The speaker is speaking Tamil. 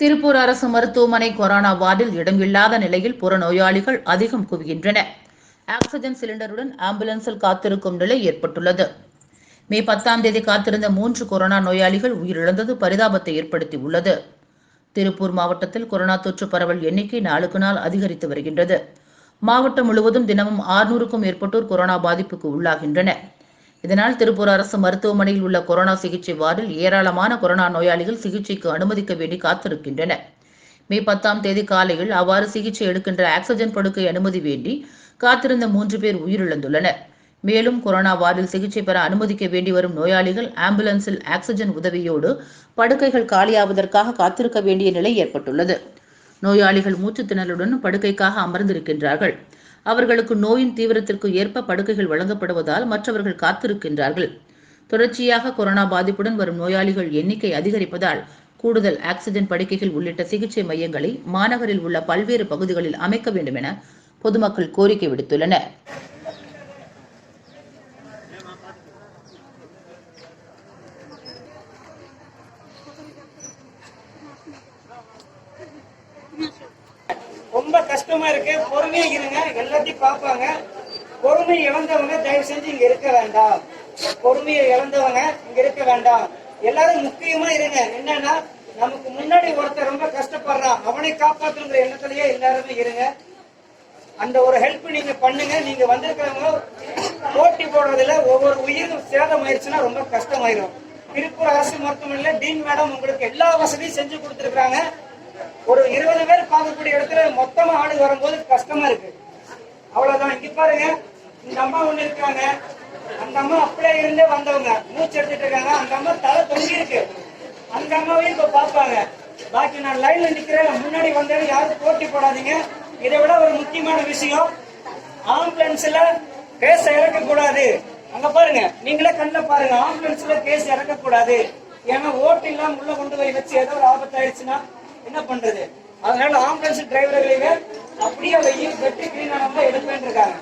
திருப்பூர் அரசு மருத்துவமனை கொரோனா வார்டில் இடம் இல்லாத நிலையில் புறநோயாளிகள் அதிகம் குவிகின்றன. ஆக்சிஜன் சிலிண்டருடன் ஆம்புலன்ஸில் காத்திருக்கும் நிலை ஏற்பட்டுள்ளது. மே பத்தாம் தேதி காத்திருந்த மூன்று கொரோனா நோயாளிகள் உயிரிழந்தது பரிதாபத்தை ஏற்படுத்தி உள்ளது திருப்பூர் மாவட்டத்தில் கொரோனா தொற்று பரவல் எண்ணிக்கை நாளுக்கு நாள் அதிகரித்து வருகின்றது. மாவட்டம் முழுவதும் தினமும் ஆறுநூறுக்கும் மேற்பட்டோர் கொரோனா பாதிப்புக்கு உள்ளாகின்றனர். இதனால் திருப்பூர் அரசு மருத்துவமனையில் உள்ள கொரோனா சிகிச்சை வார்டில் ஏராளமான கொரோனா நோயாளிகள் சிகிச்சைக்கு அனுமதிக்க வேண்டி காத்திருக்கின்றனர் மே பத்தாம் தேதி காலையில் அவ்வாறு சிகிச்சை எடுக்கின்ற ஆக்சிஜன் படுக்கை அனுமதி வேண்டி காத்திருந்த மூன்று பேர் உயிரிழந்துள்ளனர். மேலும் கொரோனா வார்டில் சிகிச்சை பெற அனுமதிக்க வேண்டி வரும் நோயாளிகள் ஆம்புலன்ஸில் ஆக்சிஜன் உதவியோடு படுக்கைகள் காலியாவதற்காக காத்திருக்க வேண்டிய நிலை ஏற்பட்டுள்ளது. நோயாளிகள் மூச்சு திணறலுடன் படுக்கைக்காக அமர்ந்திருக்கின்றார்கள். அவர்களுக்கு நோயின் தீவிரத்திற்கு ஏற்ப படுக்கைகள் வழங்கப்படுவதால் மற்றவர்கள் காத்திருக்கின்றார்கள். தொடர்ச்சியாக கொரோனா பாதிப்புடன் வரும் நோயாளிகள் எண்ணிக்கை அதிகரிப்பதால் கூடுதல் ஆக்சிஜன் படுக்கைகள் உள்ளிட்ட சிகிச்சை மையங்களை மாநகரில் உள்ள பல்வேறு பகுதிகளில் அமைக்க வேண்டும் என பொதுமக்கள் கோரிக்கை விடுத்துள்ளனர் ரொம்ப கஷ்டமா இருக்கு. பொறுமையா இருங்க. எல்லாத்தையும் பார்ப்பாங்க. பொறுமை இழந்தவங்க தயவு செஞ்சு இங்க இருக்க வேண்டாம். பொறுமையை இழந்தவங்க இங்க இருக்க வேண்டாம். எல்லாரும் முக்கியமா இருங்க. என்னன்னா நமக்கு முன்னாடி ஒருத்தர் ரொம்ப கஷ்டப்படுறான். அவனை காப்பாற்றுங்கிற எண்ணத்திலேயே எல்லாருமே இருங்க. அந்த ஒரு ஹெல்ப் நீங்க பண்ணுங்க. நீங்க வந்திருக்கிறவங்க போட்டி போடுறதுல ஒவ்வொரு உயிரும் சேதம் ஆயிடுச்சுன்னா ரொம்ப கஷ்டமாயிரும். திருப்பூர் அரசு மருத்துவமனையில டீன் மேடம் உங்களுக்கு எல்லா வசதியும் செஞ்சு கொடுத்துருக்காங்க ஒரு இருபது பேர் பார்க்கக்கூடிய இடத்துல மொத்தமா ஆடு வரும்போது கஷ்டமா இருக்கு. அவ்வளவுதான். இங்க பாருங்க. இந்த அம்மா ஒண்ணு இருக்காங்க. அந்த அம்மா அப்படியே இருந்தே வந்தவங்க. மூச்சு எடுத்துட்டு இருக்காங்க. அந்த அம்மா தலை தொங்கி இருக்கு. அந்த அம்மாவையும் இப்ப பாப்பாங்க பாக்கி நான் லைன்ல நிக்கிறேன். முன்னாடி வந்தேன்னு யாரும் போட்டி போடாதீங்க. இதை விட ஒரு முக்கியமான விஷயம் ஆம்புலன்ஸ்ல கேஸ் இறக்க கூடாது அங்க பாருங்க. நீங்களே கண்ணில் பாருங்க. ஆம்புலன்ஸ்ல கேஸ் இறக்க கூடாது ஏன்னா ஓட்டு இல்லாம உள்ள கொண்டு போய் வச்சு ஏதோ ஒரு ஆபத்து ஆயிடுச்சுன்னா என்ன பண்றது? அதனால ஆம்புலன்ஸ் டிரைவர்களையே அப்படியே வெயில் வெட்டி கிளீன் ஆனவங்க எடுப்பேன் இருக்காங்க.